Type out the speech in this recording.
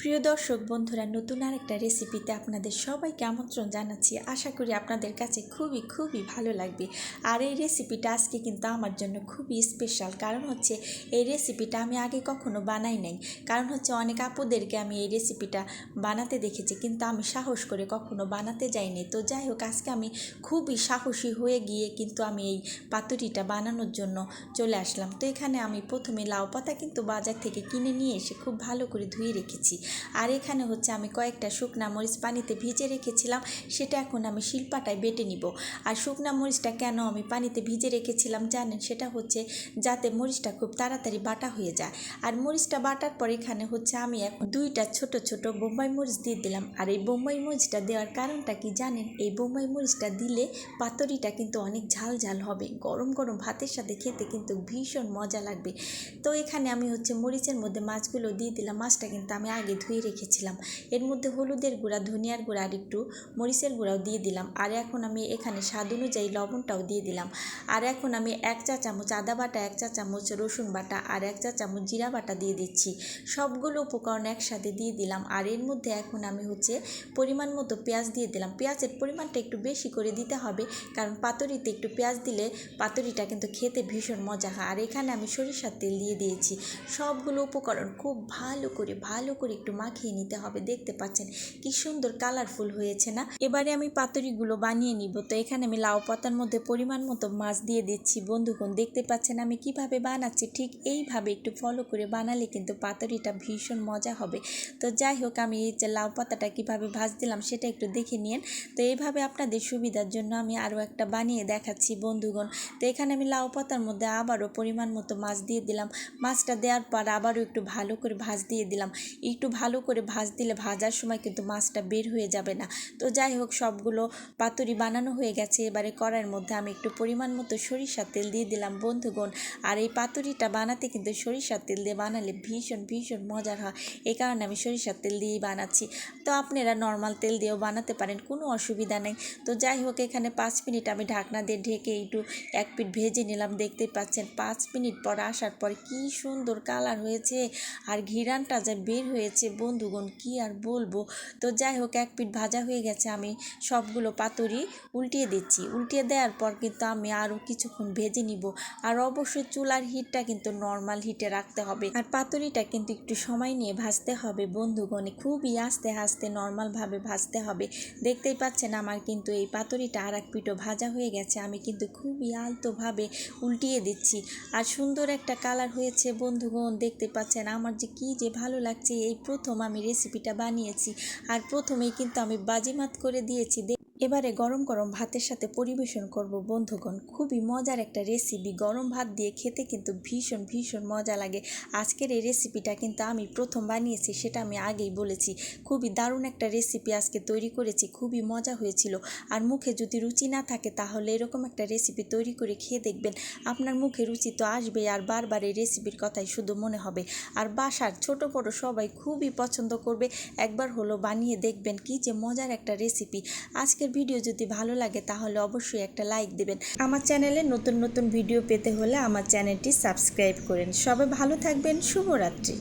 প্রিয় দর্শক বন্ধুরা, নতুন আরেকটা রেসিপিতে আপনাদের সবাইকে আমন্ত্রণ জানাচ্ছি। আশা করি আপনাদের কাছে খুবই খুবই ভালো লাগবে। আর এই রেসিপিটা আজকে কিন্তু আমার জন্য খুবই স্পেশাল কারণ হচ্ছে, এই রেসিপিটা আমি আগে কখনো বানাই নাই। কারণ হচ্ছে, অনেক আপুদেরকে আমি এই রেসিপিটা বানাতে দেখেছি, কিন্তু আমি সাহস করে কখনো বানাতে যাইনি। তো যাই হোক, আজকে আমি খুবই সাহসী হয়ে গিয়ে কিন্তু আমি এই পাতুরিটা বানানোর জন্য চলে আসলাম। তো এখানে আমি প্রথমে লাউ পাতা কিন্তু বাজার থেকে কিনে নিয়ে এসে খুব ভালো করে ধুয়ে রেখেছি। আর এখানে হচ্ছে আমি কয়েকটা শুকনা মরিচ পানিতে ভিজে রেখেছিলাম, সেটা এখন আমি শিল্পাটায় বেটে নিব। আর শুকনা মরিচটা কেন আমি পানিতে ভিজে রেখেছিলাম জানেন? সেটা হচ্ছে যাতে মরিচটা খুব তাড়াতাড়ি বাটা হয়ে যায়। আর মরিচটা বাটার পর এখানে হচ্ছে আমি এখন দুইটা ছোট ছোট বোম্বাই মরিচ দিয়ে দিলাম। আর এই বোম্বাই মরিচটা দেওয়ার কারণটা কি জানেন? এই বোম্বাই মরিচটা দিলে পাতরিটা কিন্তু অনেক ঝাল ঝাল হবে। গরম গরম ভাতের সাথে খেতে কিন্তু ভীষণ মজা লাগবে। তো এখানে আমি হচ্ছে মরিচের মধ্যে মাছগুলো দিয়ে দিলাম। মাছটা কিন্তু আমি আগে ধুয়ে রেখেছিলাম। এর মধ্যে হলুদের গুঁড়া, ধনিয়ার গুঁড়া আর একটু মরিচের গুঁড়াও দিয়ে দিলাম। আর এখন আমি এখানে স্বাদ অনুযায়ী লবণটাও দিয়ে দিলাম। আর এখন আমি এক চা চামচ আদা বাটা, এক চা চামচ রসুন বাটা আর এক চা চামচ জিরা বাটা দিয়ে দিচ্ছি। সবগুলো উপকরণ একসাথে দিয়ে দিলাম। আর এর মধ্যে এখন আমি হচ্ছে পরিমাণ মতো পেঁয়াজ দিয়ে দিলাম। পেঁয়াজের পরিমাণটা একটু বেশি করে দিতে হবে কারণ পাতুরিতে একটু পেঁয়াজ দিলে পাতুরিটা কিন্তু খেতে ভীষণ মজা হয়। আর এখানে আমি সরিষার তেল দিয়ে দিয়েছি। সবগুলো উপকরণ খুব ভালো করে ভালো করে একটু মাখিয়ে নিতে হবে। দেখতে পাচ্ছেন কি সুন্দর কালারফুল হয়েছে না? এবারে আমি পাতুরিগুলো বানিয়ে নিব। তো এখানে আমি লাউ পাতার মধ্যে পরিমাণ মতো মাছ দিয়ে দিচ্ছি। বন্ধুগণ, দেখতে পাচ্ছেন আমি কীভাবে বানাচ্ছি? ঠিক এইভাবে একটু ফলো করে বানালে কিন্তু পাতুরিটা ভীষণ মজা হবে। তো যাই হোক, আমি এই যে লাউ পাতাটা কীভাবে ভাজ দিলাম সেটা একটু দেখে নিন তো এইভাবে আপনাদের সুবিধার জন্য আমি আরও একটা বানিয়ে দেখাচ্ছি, বন্ধুগণ। তো এখানে আমি লাউ পাতার মধ্যে আবারও পরিমাণ মতো মাছ দিয়ে দিলাম। মাছটা দেওয়ার পর আবারও একটু ভালো করে ভাজ দিয়ে দিলাম। একটু ভালো করে ভাজ দিলে ভাজার সময় কিন্তু মাছটা বের হয়ে যাবে না। তো যাই হোক, সবগুলো পাতুরি বানানো হয়ে গেছে। এবারে কড়াইয়ের মধ্যে আমি একটু পরিমাণ মতো সরিষার তেল দিয়ে দিলাম, বন্ধুগণ। আর এই পাতুরিটা বানাতে কিন্তু সরিষার তেল দিয়ে বানালে ভীষণ ভীষণ মজার হয়। এই কারণে আমি সরিষার তেল দিয়েই বানাচ্ছি। তো আপনারা নর্মাল তেল দিয়েও বানাতে পারেন, কোনো অসুবিধা নেই। তো যাই হোক, এখানে পাঁচ মিনিট আমি ঢাকনা দিয়ে ঢেকে একটু এক পিঠ ভেজে নিলাম। দেখতেই পাচ্ছেন, পাঁচ মিনিট পর আসার পর কি সুন্দর কালার হয়েছে। আর ঘিরানটা যা বের হয়েছে বন্ধুগণ, কি আর বলব? তো যাই হোক, এক পিঠ ভাজা হয়ে গেছে। আমি সবগুলো পাতুরি উল্টিয়ে দিচ্ছি। উল্টিয়ে দেওয়ার পর কিন্তু আমি আরও কিছুক্ষণ ভেজে নিব। আর অবশ্যই চুলার হিটটা কিন্তু নর্মাল হিটে রাখতে হবে। আর পাতুরিটা কিন্তু একটু সময় নিয়ে ভাজতে হবে। বন্ধুগণে, খুবই আস্তে আস্তে নর্মালভাবে ভাজতে হবে। দেখতেই পাচ্ছেন আমার কিন্তু এই পাতুরিটা আর এক পিঠও ভাজা হয়ে গেছে। আমি কিন্তু খুবই আলতোভাবে উল্টিয়ে দিচ্ছি। আর সুন্দর একটা কালার হয়েছে বন্ধুগণ, দেখতে পাচ্ছেন। আমার যে কি যে ভালো লাগছে এই প্রথম আমি রেসিপিটা বানিয়েছি। আর প্রথমেই কিন্তু আমি বাজিমাত করে দিয়েছি। এবারে গরম গরম ভাতের সাথে পরিবেশন করব, বন্ধুগণ। খুবই মজার একটা রেসিপি গরম ভাত দিয়ে খেতে কিন্তু ভীষণ ভীষণ মজা লাগে। আজকের এই রেসিপিটা কিন্তু আমি প্রথম বানিয়েছি, সেটা আমি আগেই বলেছি। খুবই দারুণ একটা রেসিপি আজকে তৈরি করেছি, খুবই মজা হয়েছিল। আর মুখে যদি রুচি না থাকে, তাহলে এরকম একটা রেসিপি তৈরি করে খেয়ে দেখবেন। আপনার মুখে রুচি তো আসবে আর বারবার এই রেসিপির কথাই শুধু মনে হবে। আর বাসার ছোট বড় সবাই খুবই পছন্দ করবে। একবার হলো বানিয়ে দেখবেন কি যে মজার একটা রেসিপি আজকের ভিডিও যদি ভালো লাগে, তাহলে অবশ্যই একটা লাইক দেবেন। আমার চ্যানেলে নতুন নতুন ভিডিও পেতে হলে আমার চ্যানেলটি সাবস্ক্রাইব করেন। সবাই ভালো থাকবেন, শুভরাত্রি।